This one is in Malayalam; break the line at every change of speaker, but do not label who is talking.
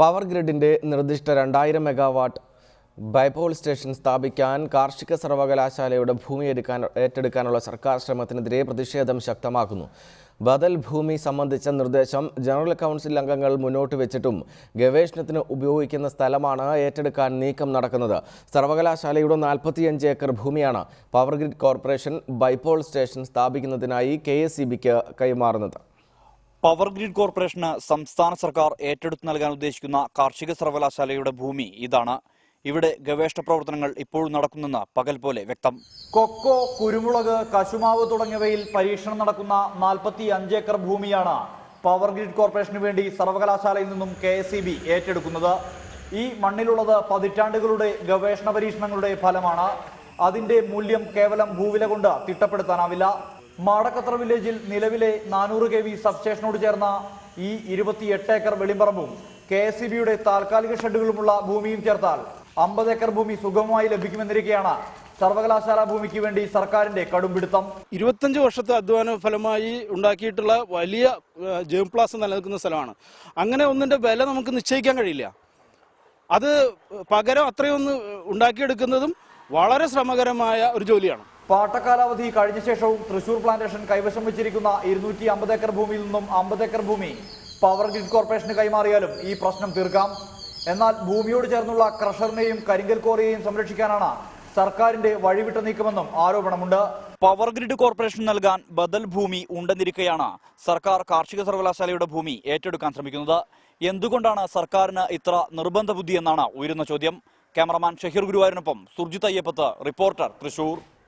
പവർ ഗ്രിഡിന്റെ നിർദ്ദിഷ്ട രണ്ടായിരം മെഗാവാട്ട് ബൈപോൾ സ്റ്റേഷൻ സ്ഥാപിക്കാൻ കാർഷിക സർവകലാശാലയുടെ ഭൂമി എടുക്കാൻ ഏറ്റെടുക്കാനുള്ള സർക്കാർ ശ്രമത്തിനെതിരെ പ്രതിഷേധം ശക്തമാക്കുന്നു. ബദൽ ഭൂമി സംബന്ധിച്ച നിർദ്ദേശം ജനറൽ കൗൺസിൽ അംഗങ്ങൾ മുന്നോട്ട് വെച്ചിട്ടും ഗവേഷണത്തിന് ഉപയോഗിക്കുന്ന സ്ഥലമാണ് ഏറ്റെടുക്കാൻ നീക്കം നടക്കുന്നത്. സർവകലാശാലയുടെ നാൽപ്പത്തിയഞ്ച് ഏക്കർ ഭൂമിയാണ് power grid corporation bipole station സ്ഥാപിക്കുന്നതിനായി കെ കൈമാറുന്നത്.
പവർ ഗ്രിഡ് കോർപ്പറേഷന് സംസ്ഥാന സർക്കാർ ഏറ്റെടുത്ത് നൽകാൻ ഉദ്ദേശിക്കുന്ന കാർഷിക സർവകലാശാലയുടെ ഭൂമി ഇതാണ്. ഇവിടെ ഗവേഷണ പ്രവർത്തനങ്ങൾ ഇപ്പോഴും നടക്കുന്നെന്ന് പകൽ പോലെ വ്യക്തം.
കൊക്കോ കുരുമുളക് കശുമാവ് തുടങ്ങിയവയിൽ പരീക്ഷണം നടക്കുന്ന നാൽപ്പത്തി അഞ്ച് ഏക്കർ ഭൂമിയാണ് പവർ ഗ്രിഡ് കോർപ്പറേഷന് വേണ്ടി സർവകലാശാലയിൽ നിന്നും കെ ഏറ്റെടുക്കുന്നത്. ഈ മണ്ണിലുള്ളത് പതിറ്റാണ്ടുകളുടെ ഗവേഷണ പരീക്ഷണങ്ങളുടെ ഫലമാണ്. അതിന്റെ മൂല്യം കേവലം ഭൂവില കൊണ്ട് തിട്ടപ്പെടുത്താനാവില്ല. മാടക്കത്ര വില്ലേജിൽ നിലവിലെ നാനൂറ് കെ വി സബ്സ്റ്റേഷനോട് ചേർന്ന ഈ ഇരുപത്തിയെട്ട് ഏക്കർ വെളിമ്പറമ്പും കെ എസ് താൽക്കാലിക ഷെഡുകളുമുള്ള ഭൂമിയും ചേർത്താൽ അമ്പത് ഏക്കർ ഭൂമി സുഗമമായി ലഭിക്കുമെന്നിരിക്കെയാണ് സർവകലാശാല ഭൂമിക്ക് വേണ്ടി സർക്കാരിന്റെ കടുംപിടുത്തം.
ഇരുപത്തഞ്ച് വർഷത്തെ അധ്വാന ഫലമായി ഉണ്ടാക്കിയിട്ടുള്ള വലിയ ജേം പ്ലാസ് നിലനിൽക്കുന്ന സ്ഥലമാണ്. അങ്ങനെ ഒന്നിന്റെ വില നമുക്ക് നിശ്ചയിക്കാൻ കഴിയില്ല. അത് പകരം അത്രയൊന്ന് ഉണ്ടാക്കിയെടുക്കുന്നതും വളരെ ശ്രമകരമായ ഒരു ജോലിയാണ്.
പാട്ടക്കാലാവധി കഴിഞ്ഞ ശേഷവും തൃശൂർ പ്ലാന്റേഷൻ കൈവശം വെച്ചിരിക്കുന്ന ഇരുന്നൂറ്റി അമ്പത് ഏക്കർ ഭൂമിയിൽ നിന്നും അമ്പത് ഏക്കർ ഭൂമി പവർ ഗ്രിഡ് കോർപ്പറേഷന് കൈമാറിയാലും ഈ പ്രശ്നം തീർക്കാം. എന്നാൽ ഭൂമിയോട് ചേർന്നുള്ള ക്രഷറിനെയും കരിങ്കൽ കോറിയെയും സംരക്ഷിക്കാനാണ് സർക്കാരിന്റെ വഴിവിട്ട നീക്കമെന്നും ആരോപണമുണ്ട്.
പവർ ഗ്രിഡ് കോർപ്പറേഷൻ നൽകാൻ ബദൽ ഭൂമി ഉണ്ടെന്നിരിക്കെയാണ് സർക്കാർ കാർഷിക സർവകലാശാലയുടെ ഭൂമി ഏറ്റെടുക്കാൻ ശ്രമിക്കുന്നത്. എന്തുകൊണ്ടാണ് സർക്കാരിന് ഇത്ര നിർബന്ധ ബുദ്ധി എന്നാണ് ഉയരുന്ന ചോദ്യം. ക്യാമറമാൻ ഷഹീർ ഗുരുവായൂരിനൊപ്പം സുർജിത് അയ്യപ്പത്ത് റിപ്പോർട്ടർ തൃശൂർ.